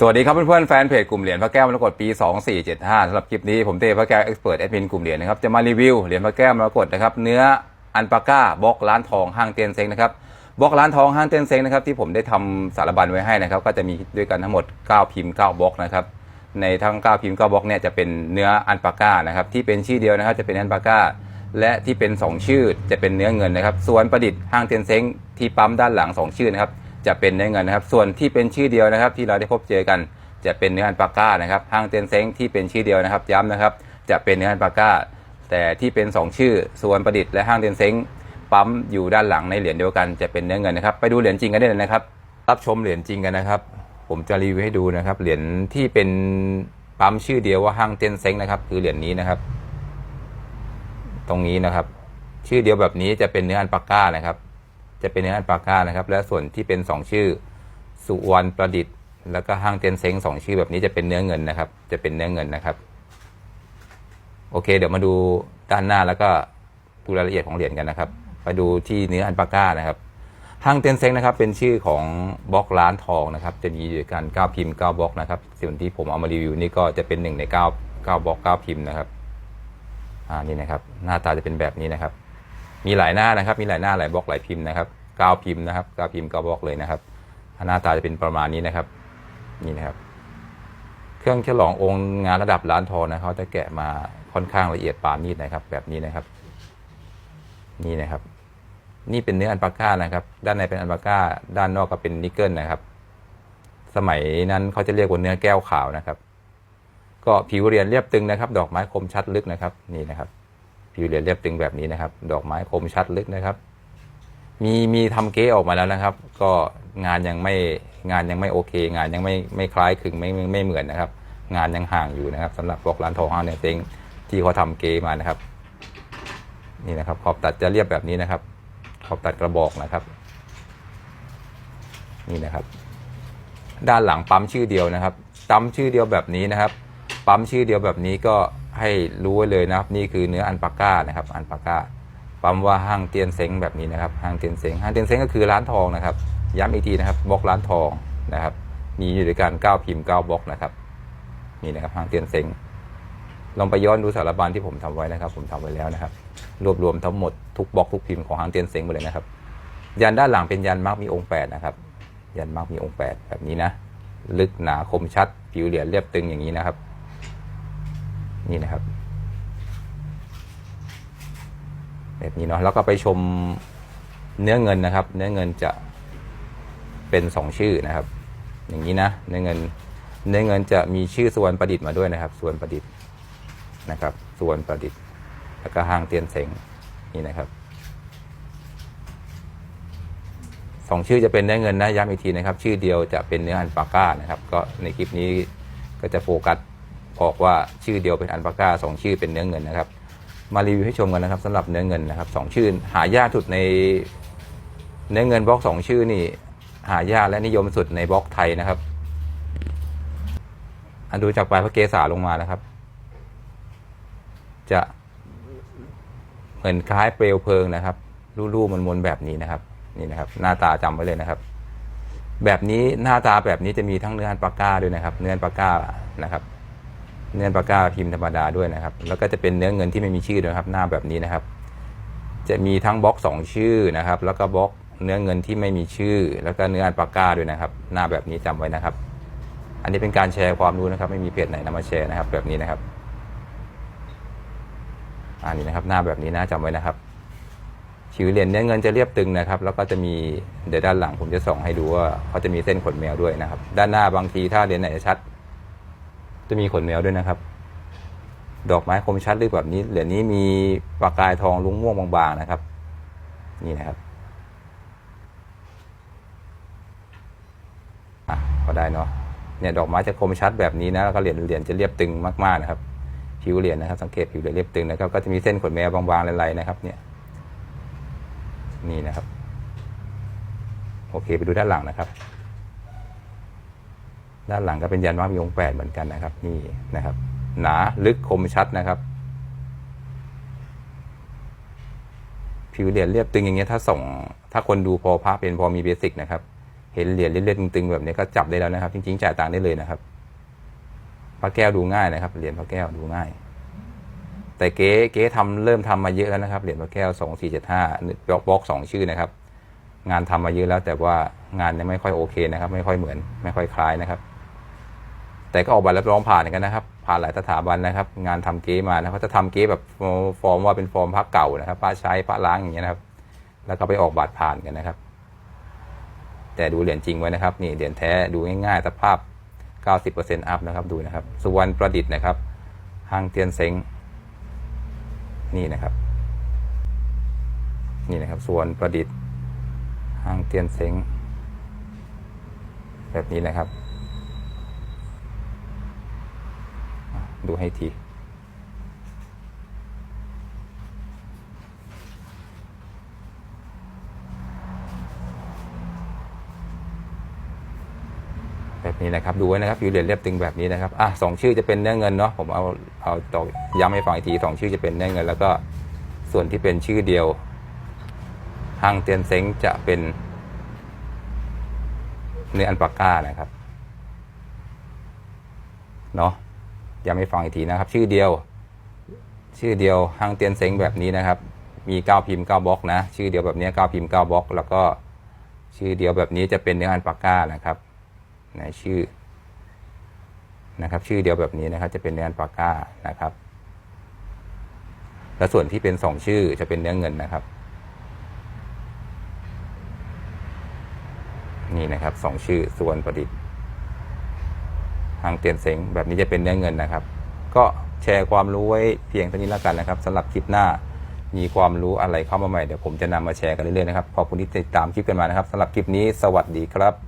สวัสดีครับเพื่อนๆแฟนเพจกลุ่มเหรียญพระแก้วมรกตปี 2475สำหรับคลิปนี้ผมเต้พระแก้วเอ็กซ์เพรสแอดมินกลุ่มเหรียญนะครับจะมารีวิวเหรียญพระแก้วมรกตนะครับเนื้ออันปาก้าบล็อกร้านทองห้างเตียนเซ็งนะครับบล็อกร้านทองห้างเตียนเซ็งนะครับที่ผมได้ทำสารบัญไว้ให้นะครับก็จะมีด้วยกันทั้งหมด 9 พิมพ์ 9บล็อกนะครับในทั้ง 9 พิมพ์ 9บล็อกเนี่ยจะเป็นเนื้ออันปาก้านะครับที่เป็นชื่อเดียวนะครับจะเป็นอันปาก้าและที่เป็น 2 ชื่อจะเป็นเนื้อเงินนะครับส่วนประดิษฐ์ห้างเตียนเซงที่ปั๊มด้านหลัง 2 ชื่อนะครับ จะเป็นเนื้อเงินนะครับ ส่วนที่เป็นชื่อเดียวนะครับ ที่เราได้พบเจอกัน จะเป็นเนื้ออันปาก้านะครับห้างเตียนเซ้งที่เป็นชื่อเดียวนะครับ ย้ำนะครับ จะเป็นเนื้ออันปาก้า แต่ที่เป็น 2 ชื่อส่วนประดิษฐ์และห้างเตียนเซ้งปั๊มอยู่ด้านหลังในเหรียญเดียวกันจะเป็นเนื้อเงินนะครับ ไปดูเหรียญจริงกันได้เลยนะครับ รับชมเหรียญจริงกันนะครับ ผมจะรีวิวให้ดูนะครับเหรียญที่เป็นปั๊มชื่อเดียวว่าห้างเตียนเซ้งนะครับ คือเหรียญนี้นะครับ ตรงนี้นะครับ ชื่อเดียวแบบนี้จะเป็นเนื้ออันปาก้านะครับ จะเป็นเนื้ออันปาก้านะครับ และส่วนที่เป็นสองชื่อ สุวรรณประดิษฐ์ แล้วก็ห้างเตียนเซ้งสองชื่อแบบนี้จะเป็นเนื้อเงินนะครับ จะเป็นเนื้อเงินนะครับ โอเค เดี๋ยวมาดูด้านหน้าแล้วก็ดูรายละเอียดของเหรียญกันนะครับ ไปดูที่เนื้ออันปาก้านะครับห้างเตียนเซ้งนะครับ เป็นชื่อของบล็อกร้านทองนะครับ จะมีอยู่กัน9พิมพ์9บล็อกนะครับ ส่วนที่ผมเอามารีวิวนี่ก็จะเป็นหนึ่งใน9 9บล็อก9พิมพ์นะครับ อ่านี่นะครับ หน้าตาจะเป็นแบบนี้นะครับ มีหลายหน้านะครับ มีหลายหน้าหลายบล็อกหลายพิมพ์นะครับก้าพิมพ์นะครับก้าพิมพ์ก้าบล็อกเลยนะครับหน้าตาจะเป็นประมาณนี้นะครับ นี่นะครับ เครื่องฉลององค์งานระดับล้านทองนะเขาจะแกะมาค่อนข้างละเอียดปานนีดนะครับ แบบนี้นะครับ นี่นะครับ นี่เป็นเนื้ออันปาก้านะครับ ด้านในเป็นอันปาก้า ด้านนอกก็เป็นนิกเกิลนะครับ สมัยนั้นเขาจะเรียกว่าเนื้อแก้วขาวนะครับ ก็ผิวเรียญเรียบตึงนะครับ ดอกไม้คมชัดลึกนะครับ นี่นะครับ ผิวเหรียเรียบตึงแบบนี้นะครับ ดอกไม้คมชัดลึกนะครับ มีมีทำเก๊ออกมาแล้วนะครับ ก็งานยังไม่งานยังไม่โอเค งานยังไม่ไม่คล้ายคลึงไม่ไม่ไม่เหมือนนะครับ งานยังห่างอยู่นะครับสำหรับพวกร้านทองห้างเนี่ยเต็งที่เขาทำเก๊มานะครับ นี่นะครับขอบตัดจะเรียบแบบนี้นะครับ ขอบตัดกระบอกนะครับ นี่นะครับ ด้านหลังปั๊มชื่อเดียวนะครับปั๊มชื่อเดียวแบบนี้นะครับ ปั๊มชื่อเดียวแบบนี้ก็ ให้รู้ไว้เลยนะครับ นี่คือเนื้ออันปาก้านะครับอันปาก้าปั๊มว่าห้างเตียนเซ้งแบบนี้นะครับห้างเตียนเซ้งห้างเตียนเซ้งก็คือร้านทองนะครับ ย้ำอีกทีนะครับบล็อกร้านทองนะครับ มีอยู่ด้วยกัน9พิมพ์9บล็อกนะครับนี่นะครับห้างเตียนเซ้งลองไปย้อนดูสารบัญที่ผมทำไว้นะครับ ผมทำไว้แล้วนะครับ รวบรวมทั้งหมดทุกบล็อกทุกพิมพ์ของห้างเตียนเซ้งหมดเลยนะครับ ยันด้านหลังเป็นยันมาร์กมีองค์แปดนะครับยันมาร์กมีองค์แปดแบบนี้นะลึกหนาคมชัดผิวเหรียญเรียบตึงอย่างนี้นะครับ นี่นะครับ แบบนี้เนาะแล้วก็ไปชมเนื้อเงินนะครับ เนื้อเงินจะเป็นสองชื่อนะครับ อย่างนี้นะเนื้อเงินเนื้อเงินจะมีชื่อสุวรรณประดิษฐ์มาด้วยนะครับสุวรรณประดิษฐ์นะครับสุวรรณประดิษฐ์ แล้วก็หางเตียนเสงนี่นะครับสองชื่อจะเป็นเนื้อเงินนะย้ำอีกทีนะครับ ชื่อเดียวจะเป็นเนื้ออันปาก้านะครับ ก็ในคลิปนี้ก็จะโฟกัส ออกว่าชื่อเดียวเป็นอันปาก้าสองชื่อเป็นเนื้อเงินนะครับ มารีวิวให้ชมกันนะครับสำหรับเนื้อเงินนะครับสองชื่อหายากสุดในเนื้อเงินบล็อกสองชื่อนี่ หายากและนิยมสุดในบล็อกไทยนะครับ อันดูจากปลายพระเกศาลงมานะครับ จะเหมือนคล้ายเปลวเพลิงนะครับรูๆมันๆแบบนี้นะครับ นี่นะครับ หน้าตาจำไว้เลยนะครับ แบบนี้หน้าตาแบบนี้จะมีทั้งเนื้ออันปาก้าด้วยนะครับ เนื้ออันปาก้านะครับ เนื้อปากกาพิมพ์ธรรมดาด้วยนะครับ แล้วก็จะเป็นเนื้อเงินที่ไม่มีชื่อด้วยนะครับหน้าแบบนี้นะครับ จะมีทั้งบล็อกสองชื่อนะครับ แล้วก็บล็อกเนื้อเงินที่ไม่มีชื่อ แล้วก็เนื้ออันปากกาด้วยนะครับ หน้าแบบนี้จำไว้นะครับ อันนี้เป็นการแชร์ความรู้นะครับ ไม่มีเพจไหนนำมาแชร์นะครับ แบบนี้นะครับ อันนี้นะครับ หน้าแบบนี้นะจำไว้นะครับผิวเหรียญเนื้อเงินจะเรียบตึงนะครับ แล้วก็จะมีเดี๋ยวด้านหลังผมจะส่องให้ดูว่าเขาจะมีเส้นขนแมวด้วยนะครับ ด้านหน้าบางทีถ้าเหรียญไหนชัด จะมีขนแมวด้วยนะครับ ดอกไม้คมชัดลึกแบบนี้ เหรียญนี้มีประกายทองลุ้งม่วงบางๆนะครับ นี่นะครับอะก็ได้เนาะเนี่ยดอกไม้จะคมชัดแบบนี้นะแล้วก็เหรียญเหรียญจะเรียบตึงมากๆนะครับ ผิวเหรียญนะครับ สังเกตผิวเหรียญเรียบตึงนะครับ ก็จะมีเส้นขนแมวบางๆลายๆนะครับ เนี่ย นี่นะครับ โอเคไปดูด้านหลังนะครับ ด้านหลังก็เป็นยันว่ามีองค์แปดเหมือนกันนะครับ นี่นะครับ หนาลึกคมชัดนะครับ ผิวเหรียญเรียบตึงอย่างเงี้ยถ้าส่ง ถ้าคนดูพอพระเป็นพอมีเบสิกนะครับ เห็นเหรียญเล่นๆตึงแบบนี้ก็จับได้แล้วนะครับ จริงๆจ่ายตังค์ได้เลยนะครับพระแก้วดูง่ายนะครับเหรียญพระแก้วดูง่าย แต่เก๊เก๊ทำเริ่มทำมาเยอะแล้วนะครับเหรียญพระแก้วสองสี่เจ็ดห้าบล็อกล็อกสองชื่อนะครับงานทำมาเยอะแล้วแต่ว่างานยังไม่ค่อยโอเคนะครับ ไม่ค่อยเหมือน ไม่ค่อยคล้ายนะครับ แต่ก็ออกใบรับรองผ่านกันนะครับ ผ่านหลายสถาบันนะครับ งานทำเก๊มานะเขาจะทำเก๊แบบฟอร์มว่าเป็นฟอร์มพระเก่านะครับพระใช้พระล้างอย่างเงี้ยนะครับ แล้วก็ไปออกบาทผ่านกันนะครับ แต่ดูเหรียญจริงไว้นะครับ นี่เหรียญแท้ดูง่ายๆสภาพ 90%อัพนะครับดูนะครับ สุวรรณประดิษฐ์นะครับห้างเตียนเซ็งนี่นะครับ นี่นะครับสุวรรณประดิษฐ์ห้างเตียนเซ็งแบบนี้นะครับ ดูให้ที แบบนี้นะครับ ดูไว้นะครับอยู่เหรียญเรียบตึงแบบนี้นะครับ อะสองชื่อจะเป็นเนื้อเงินเนาะผมเอาเอาตอกย้ำให้ฟังอีกทีสองชื่อจะเป็นเนื้อเงิน แล้วก็ส่วนที่เป็นชื่อเดียวฮังเตียนเซ็งจะเป็นเนื้ออันปาก้านะครับ เนาะ ย้ำให้ฟังอีกทีนะครับ ชื่อเดียว ชื่อเดียวฮังเตียนเซ็งแบบนี้นะครับ มีเก้าพิมพ์เก้าบล็อกนะ ชื่อเดียวแบบนี้เก้าพิมพ์เก้าบล็อก แล้วก็ชื่อเดียวแบบนี้จะเป็นเนื้ออันปาก้านะครับในชื่อนะครับ ชื่อเดียวแบบนี้นะครับ จะเป็นเนื้ออันปาก้านะครับ และส่วนที่เป็นสองชื่อจะเป็นเนื้อเงินนะครับ นี่นะครับสองชื่อส่วนประดิษฐ์ หางเตียนเซงแบบนี้จะเป็นเนื้อเงินนะครับ ก็แชร์ความรู้ไว้เพียงเท่านี้แล้วกันนะครับสำหรับคลิปหน้ามีความรู้อะไรเข้ามาใหม่เดี๋ยวผมจะนำมาแชร์กันเรื่อยๆนะครับขอบคุณที่ติดตามคลิปกันมานะครับสำหรับคลิปนี้สวัสดีครับ